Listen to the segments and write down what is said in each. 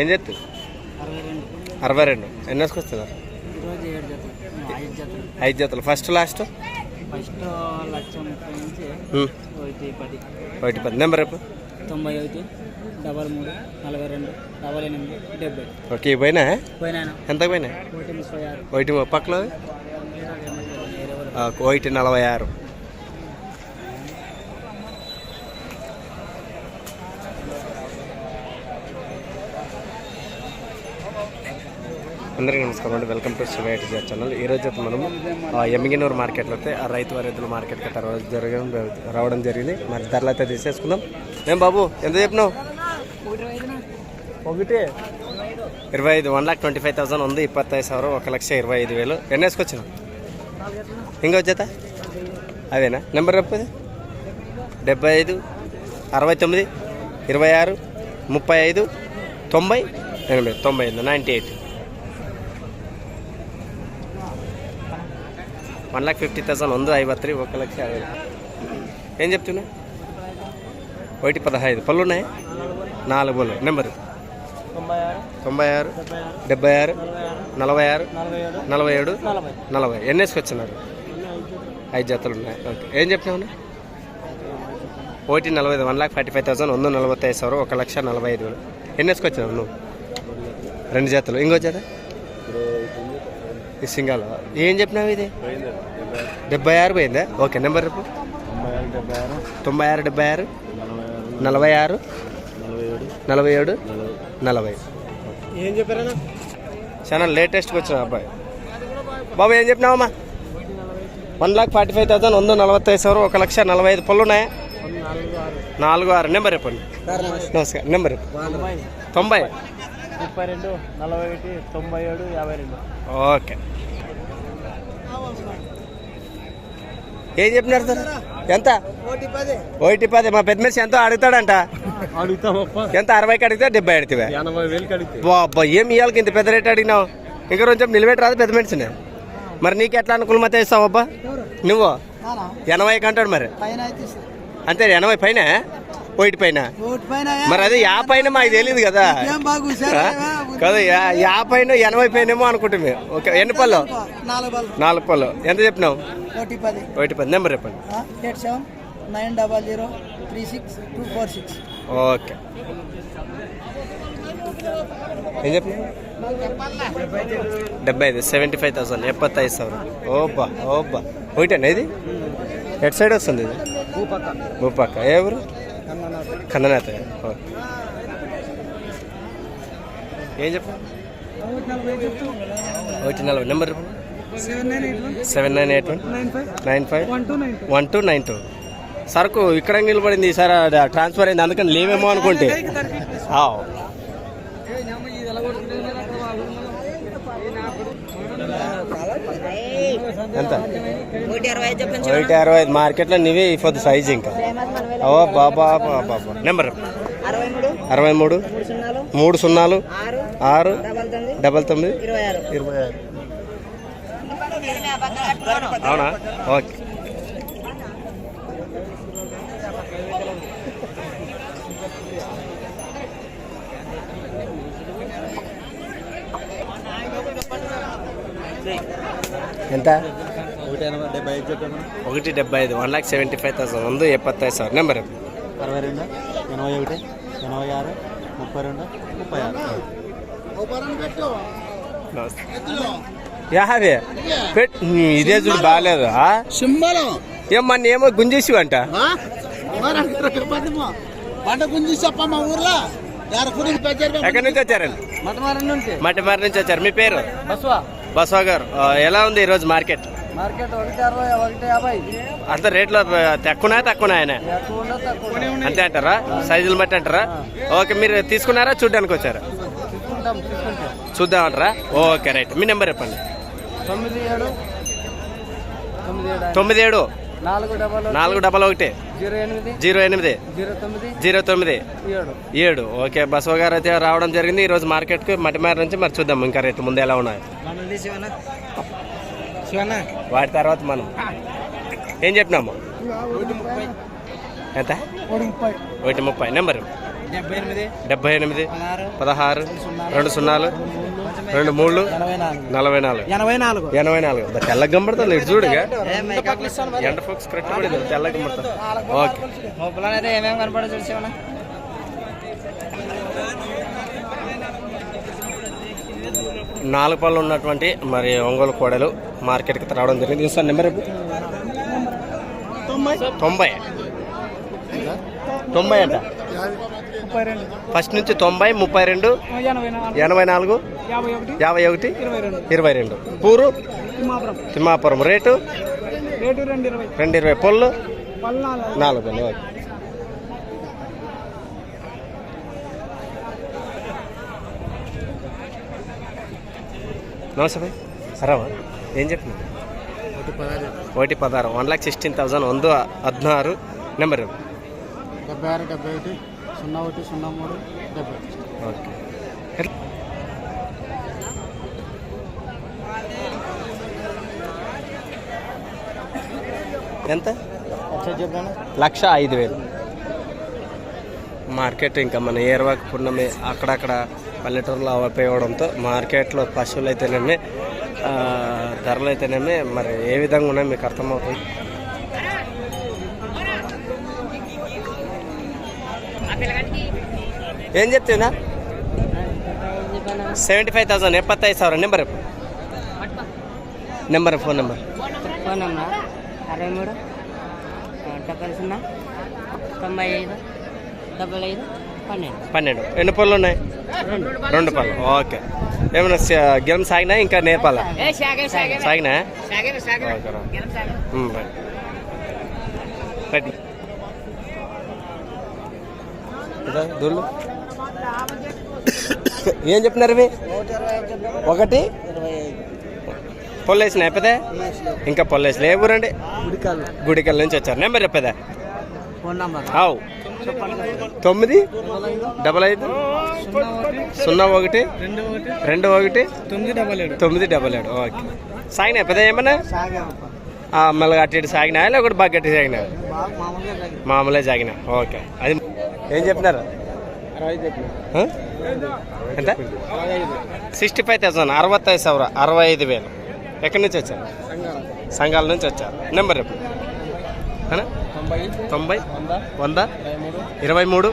ఏం చెప్తుంది అరవై రెండు. అరవై రెండు ఎన్ని వేసుకొస్తున్నారు ఈరోజు ఏడు జతలు ఐదు జతలు ఫస్ట్ లాస్ట్ ఒకటి పది. నెంబర్ రేపు తొంభై ఒకటి డబల్ మూడు నలభై రెండు డబల్ ఎనిమిది డెబ్బై. ఓకే పోయినా? ఎంత పోయినా? ఒకటి ముప్పై ఆరు. ఒకటి పక్కలో ఒకటి నలభై ఆరు. అందరికీ నమస్కారం అండి. Welcome to Shiva IT GR channel. ఈరోజు అయితే మనము ఎమ్మిగినూరు మార్కెట్లో అయితే రైతు వరైతుల మార్కెట్కి తర్వాత జరగడం రావడం జరిగింది. మరి ధరలు అయితే తీసేసుకుందాం. మేము బాబు ఎంత చెప్పినావు? ఒకటి. ఇరవై ఐదు one lakh twenty five thousand ఉంది ఇప్పత్తైదు సవరం ఒక లక్ష ఇరవై ఐదు వేలు. ఎన్ని వేసుకొచ్చినావు? ఇంకా వచ్చేత అదేనా నెంబర్ చెప్పది డెబ్బై ఐదు అరవై తొమ్మిది ఇరవై ఆరు ముప్పై ఐదు తొంభై ఎనభై తొంభై ఐదు ninety eight. One lock fifty thousand ఉంది ఐవత్రి ఒక లక్ష యాభై వేలు. ఏం చెప్తున్నా ఒకటి పదహైదు పళ్ళు ఉన్నాయి నాలుగు పళ్ళు నెంబరు తొంభై ఆరు తొంభై ఆరు డెబ్బై ఆరు డెబ్బై ఆరు నలభై ఆరు నలభై ఆరు నలభై ఏడు నలభై ఏడు నలభై నలభై ఎన్ని వేసుకొచ్చినారు ఐదు జతలు ఉన్నాయి ఓకే ఏం చెప్పినావు ఒకటి నలభై ఐదు one lakh forty five thousand ಒಂದು నలభై ಸಾವಿರ ఒక లక్ష నలభై ఐదు వేలు ఎన్ని వేసుకొచ్చినావు నువ్వు రెండు జతలు ఇంకో జత సింగల్. ఏం చెప్పినావు ఇది? డెబ్బై ఆరు పోయిందా? ఓకే నెంబర్ రేపు తొంభై ఆరు డెబ్బై ఆరు. నలభై ఆరు. నలభై ఏడు. నలభై. ఏం చెప్పారా చాలా లేటెస్ట్కి వచ్చిన అబ్బాయి. బాబు ఏం చెప్పినావమ్మా one lakh forty five thousand వంద నలభై ఐదు సార్ ఒక లక్ష నలభై ఐదు పళ్ళు ఉన్నాయా నాలుగు ఆరు. నెంబర్ చెప్పండి. నమస్కారం. నెంబర్ తొంభై. ముప్పై రెండు నలభై ఒకటి తొంభై ఏడు యాభై రెండు. ఓకే. ఏం చెప్పినారు సార్? ఎంత? ఒకటి పది. మా పెద్ద మనిషి ఎంతో అడుగుతాడంట. ఎంత? అరవైకి అడిగితే డెబ్బై అడిగితే. కడితే అబ్బా ఏం ఇవ్వాలి ఇంత పెద్ద రేట్ అడిగినావు? ఇంకా కొంచెం నిలబెట్టి రాదు పెద్ద మనిషిని. మరి నీకు ఎట్లా అనుకూలమైతే ఇస్తావు అబ్బా నువ్వు? ఎనభై అంటాడు మరి. పైన అయితే అంతే ఎనభై పైన? పోయిట్ పైన? మరి అదే యా పైన మాకు తెలియదు కదా. కదా యా పైన. ఎనభై పైన ఏమో అనుకుంటాం మేము. ఓకే ఎన్ని పళ్ళు? నాలుగు పళ్ళు. ఎంత చెప్పినావు? ఒకటి పది. నెంబర్ చెప్పండి. Nine double zero three six two four six. Okay. ఏం డెబ్బై ఐదు సెవెంటీ ఫైవ్ థౌసండ్ ఎప్పత్తైదు సార్. ఓబ్బా ఓబ్బా. అండి ఇది? ఎట్ సైడ్ వస్తుంది ఇది? భూపక్క. ఏ ఊరు? కందనాథ ఓకే. ఏం చెప్ప? ఒకటి నలభై. Number seven nine eight one. Nine five. One two nine two. సరుకు ఇక్కడ నిలబడింది సార్ ట్రాన్స్ఫర్ అయింది. అందుకని లేవేమో అనుకుంటే. ఎంత? ఒకటి అరవై ఐదు మార్కెట్లో నీవే ఇవ్వద్దు సైజ్ ఇంకా. ఓ బాబా బాబా నెంబర్. అరవై మూడు మూడు సున్నాలు ఆరు డబల్ తొమ్మిది ఇరవై ఆరు. అవునా? ఓకే. ఎంత? ఒకటి డెబ్బై ఐదు one lakh seventy five thousand వంద ఎప్పై సార్? నెంబర్. అరవై రెండు ఎనభై ఒకటి ఎనభై ఆరు ముప్పై రెండు ముప్పై ఆరు. ఇదే చూడు బాగాలేదు ఏం మన ఏమో గుంజేసివంట. గుంజేసి మా. నుంచి మటమారి నుంచి. వచ్చారు. మీ పేరు? బస్వా. బస్వా గారు. ఎలా ఉంది ఈరోజు మార్కెట్? మార్కెట్ ఒకటి అరవై ఒకటి యాభై. అంత రేట్లో తక్కువనా తక్కువనా ఆయన? ఎక్కువ ఉండదు తక్కువ ఉండదు. అంతే అంటారా? సైజులు బట్టి అంటారా? ఓకే మీరు తీసుకున్నారా? చూడడానికి వచ్చారా? చూద్దామంటారా? Okay right. మీ నెంబర్ చెప్పండి. తొమ్మిది ఏడు. తొమ్మిది నాలుగు డబల్ ఒకటి. జీరో ఎనిమిది. జీరో తొమ్మిది. ఏడు. ఓకే బసవ గారు అయితే రావడం జరిగింది. ఈరోజు మార్కెట్కి మట్టిమారి నుంచి మరి చూద్దాం. ఇంకా రేట్లు ముందు ఎలా ఉన్నాయి? వాటి తర్వాత మనం. ఏం చెప్పినాము? ఎంత? ఒకటి ముప్పై. నెంబర్? డెబ్బై ఎనిమిది. పదహారు. రెండు సున్నాలు. రెండు మూడు. నలభై నాలుగు. ఎనభై నాలుగు. ఎనభై నాలుగు. తెల్లగా కనబడుతుంది ఇటు చూడుగా ఎండ ఫోక్స్ కరెక్ట్ పడింది. తెల్లగా కనబడుతుంది ఓకే. నాలుగు పళ్ళు ఉన్నటువంటి మరి ఒంగోలు కోడలు మార్కెట్కి రావడం జరిగింది. Sir number. తొంభై. తొంభై. అంట? ఫస్ట్ నుంచి తొంభై ముప్పై రెండు ఎనభై నాలుగు. యాభై ఒకటి ఇరవై రెండు. పూరు తిమ్మాపురం. రేటు? రెండు ఇరవై. పల్నాలుగు నాలుగు. నమస్తే భాయ్ సరావా? ఏం చెప్పినా ఒకటి పదహారు. వన్ లాక్ సిక్స్టీన్ థౌసండ్ వంద హద్నారు నెంబర్ డెబ్బై ఆరు డెబ్బై ఒకటి సున్నా ఒకటి సున్నా మూడు డెబ్బై ఓకే. ఎంత? లక్ష ఐదు వేలు. మార్కెట్ ఇంకా మన ఏర్వాక్ పున్నమి అక్కడక్కడ పల్లెటూరులో అవపోవడంతో మార్కెట్లో పశువులు అయితేనేమి ధరలు అయితేనేమి మరి ఏ విధంగా ఉన్నాయి మీకు అర్థమవుతుంది? ఏం చెప్తున్నా? Seventy five thousand ఎప్పత్తైదు sir number? Number phone number. Phone number? అరవై మూడు డెబ్బై సున్నా తొంభై ఐదు డబ్బై ఐదు. పన్నెండు. పన్నెండు. ఎన్ని పళ్ళు ఉన్నాయి? రెండు పళ్ళు. ఓకే. ఏమైనా గెలం సాగినా ఇంకా నేర్పాలా సాగినా రైట్. దూళ్ళు ఏం చెప్పినారు ఇవి? ఒకటి. పొల్లేసిన అయిపోతే ఇంకా పొల్లేసిన ఏ ఊరండి? గుడికాలు. గుడికల్ నుంచి వచ్చారు. నెంబర్ చెప్పేదా? Phone number? ఆవు తొమ్మిది డబల్ ఐదు సున్నా ఒకటి రెండు ఒకటి తొమ్మిది డబల్ ఏడు. తొమ్మిది డబల్ ఏడు ఓకే. సాగినా పెద్ద ఏమన్నా? మళ్ళీ అటు ఇటు సాగినా లేకపోతే బాగా గట్టి సాగినా? మామూలుగా మామూలే సాగినా. ఓకే. అది ఏం చెప్పినారు ఎంత? సిక్స్టీ ఫైవ్ థౌసండ్ అరవై సవర అరవై ఐదు వేలు. ఎక్కడి నుంచి వచ్చారు? సంఘాల నుంచి వచ్చారు. నెంబర్ చెప్పు. తొంభై వంద ఇరవై మూడు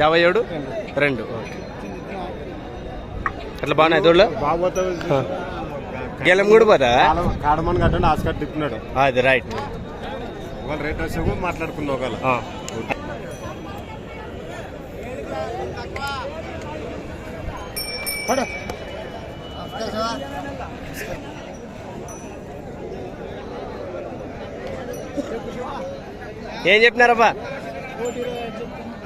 యాభై ఏడు రెండు. ఓకే. అట్లా బాగున్నాయి దూళ్ళు గెలం కూడా పోదా? కాడమని కట్టండి ఆస్కర్ తిప్పినాడు అది రైట్. ఒకవేళ రేట్ వచ్చే కూడా మాట్లాడుకున్నావు ఒకవేళ. ఆ. ఏం చెప్పినారబ్బా?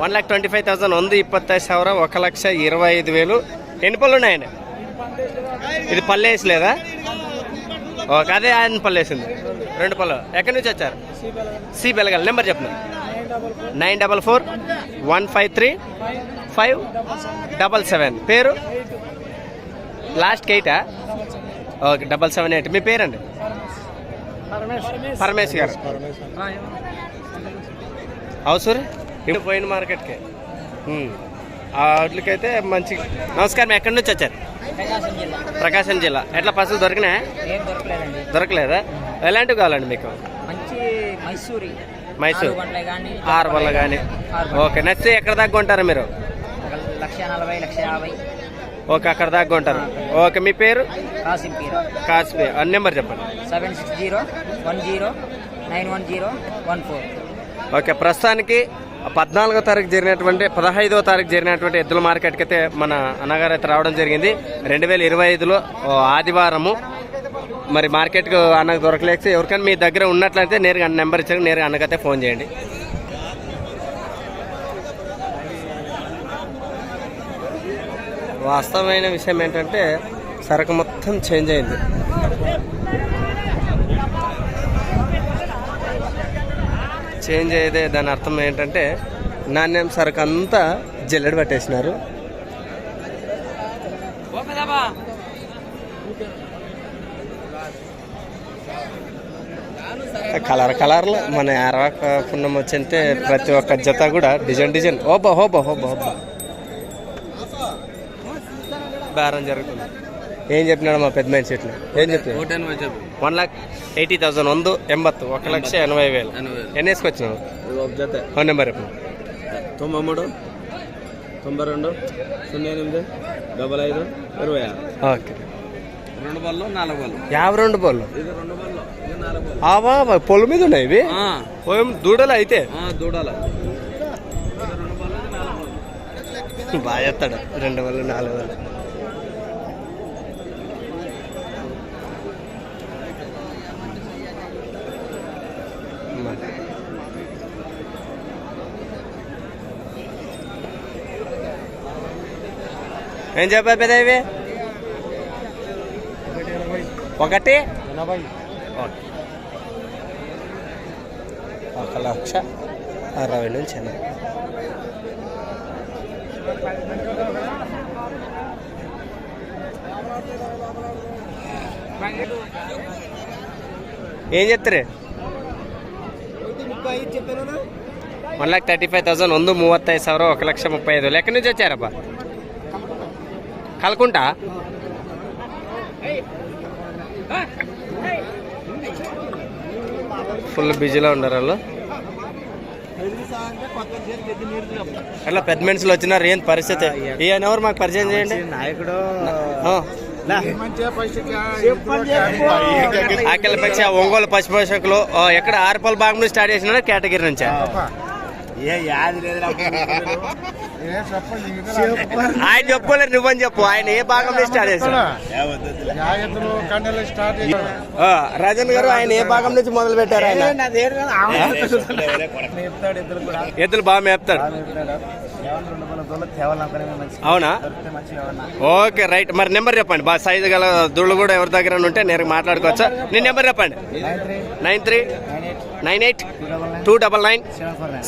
One lakh twenty five thousand ఉంది ఇప్పత్తైదు సవర ఒక లక్ష ఇరవై ఐదు వేలు. ఎన్ని పళ్ళు ఉన్నాయండి? ఇది పల్లె వేసలేదా ఓకే అదే ఆయన పళ్ళు వేసింది. రెండు పళ్ళు. ఎక్కడి నుంచి వచ్చారు? సి బెలగల్. నెంబర్ చెప్పండి. Nine double four one five three five double seven. పేరు? లాస్ట్ ఎయిటా ఓకే డబల్ సెవెన్ ఎయిట్. మీ పేరండి? పరమేశ్వర్ గారు. అవసరం ఇప్పుడు పోయిన మార్కెట్కి. వాటికైతే మంచి నమస్కారం ఎక్కడి నుంచి వచ్చారు? ప్రకాశం జిల్లా. ప్రకాశం జిల్లా. ఎట్లా పసులు దొరికినా దొరకలేదా? ఎలాంటివి కావాలండి మీకు? మంచి మైసూరి. మైసూర్. ఆరు గంటలే కానీ ఆరు వల్ల కానీ. ఓకే నచ్చితే ఎక్కడ దాకా కొంటారు మీరు? ఒక లక్ష నలభై లక్ష యాభై. ఓకే అక్కడ దాకా కొంటారు. ఓకే మీ పేరు? కాసింపీర నెంబర్ చెప్పండి. Seven six zero one zero nine one zero one four. Okay ప్రస్తుతానికి పద్నాలుగో తారీఖు జరిగినటువంటి పదహైదో తారీఖు జరిగినటువంటి ఎద్దుల మార్కెట్కి అయితే మన అన్నగారు అయితే రావడం జరిగింది. రెండు వేల ఇరవై ఐదులో ఓ ఆదివారము మరి మార్కెట్కు అన్నకు దొరకలేక ఎవరికైనా మీ దగ్గర ఉన్నట్లయితే నేరుగా నెంబర్ ఇచ్చారు నేరుగా అన్నకైతే ఫోన్ చేయండి. వాస్తవమైన విషయం ఏంటంటే సరుకు మొత్తం చేంజ్ అయింది. చేంజ్ అయితే దాని అర్థం ఏంటంటే నాణ్యం సరుకు అంతా జల్లెడ పట్టేసినారు. కలర్ కలర్లు మన అరవక పున్నం వచ్చింటే ప్రతి ఒక్క జత కూడా డిజైన్ డిజైన్. ఓబా హోబా హోబా హోబా బేరం జరుగుతుంది. ఏం చెప్పినాడు మా పెద్ద మనిషి ఇట్లా ఏం చెప్పినాడు? వన్ లాక్ ఎయిటీ థౌసండ్ వంద ఎంబత్తు ఒక లక్ష ఎనభై వేలు. ఎన్ని వేసుకొచ్చినావు? ఫోన్ నెంబర్ చెప్పు. తొంభై మూడు తొంభై రెండు సున్నా ఎనిమిది డబల్ ఐదు ఇరవై ఆరు. ఓకే. రెండు బళ్ళు నాలుగు బళ్ళు. యాభై రెండు బోళ్ళు? ఇది రెండు బళ్ళు ఆవా పొల మీద ఉన్నాయి ఇవి? ఓం దూడలు అయితే? దూడాల. బాగా చెప్తాడు రెండు వేలు నాలుగు వేలు ఏం చెప్పా పెద్ద ఇవి ఒకటి ఎనభై ఒక లక్ష అరవై నుంచి ఎనభై ఏం చెప్తారు one lakh thirty five thousand ಒಂದು ಮೂವತ್ತೈದು ಸಾವಿರ ఒక లక్ష ముప్పై ఐదు ఎక్కడి నుంచి వచ్చారప్ప కలుకుంటా? ఫుల్ బిజీలో ఉన్నారు వాళ్ళు. అట్లా పెద్ద మనుషులు వచ్చినారు ఏం పరిస్థితి? ఈయన ఎవరు మాకు పరిచయం చేయండి. నాయకుడు. ఆ. ఆకలి పక్ష ఒంగోలు పశుపోషకులు ఎక్కడ ఆరుపల్ భాగం నుంచి స్టార్ట్ చేసిన కేటగిరీ నుంచా. ఏ యాది లేదు ఆయన చెప్పుకోలేరు నువ్వని చెప్పు. ఆయన ఏ భాగం నుంచి స్టార్ట్ చేశారు రాజన్ గారు ఆయన ఏ భాగం నుంచి మొదలు పెట్టారు ఆయన? ఎద్దులు బాగా మేపుతాడు. అవునా? Okay right. మరి నెంబర్ చెప్పండి. బాగా సైజు గల దుళ్ళు కూడా ఎవరి దగ్గర ఉంటే నేరుగా మాట్లాడుకోవచ్చా? నీ నెంబర్ చెప్పండి. Nine three. Nine eight two double nine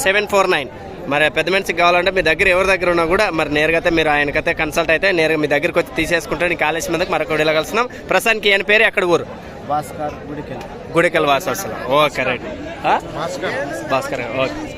seven four nine. మరి పెద్ద మనిషికి కావాలంటే మీ దగ్గర ఎవరి దగ్గర ఉన్నా కూడా మరి నేరుగా అయితే మీరు ఆయనకైతే కన్సల్ట్ అయితే నేరుగా మీ దగ్గరికి వచ్చి తీసేసుకుంటే నీ కాలేజ్ మీదకి మరొక ఇలా కలుస్తున్నాం. ప్రస్తుతానికి ఈయన పేరు? ఎక్కడ ఊరు? భాస్కర్ గుడికెళ్ళి. గుడికల్ వాస ఓకే రైట్. భాస్కర్ ఓకే.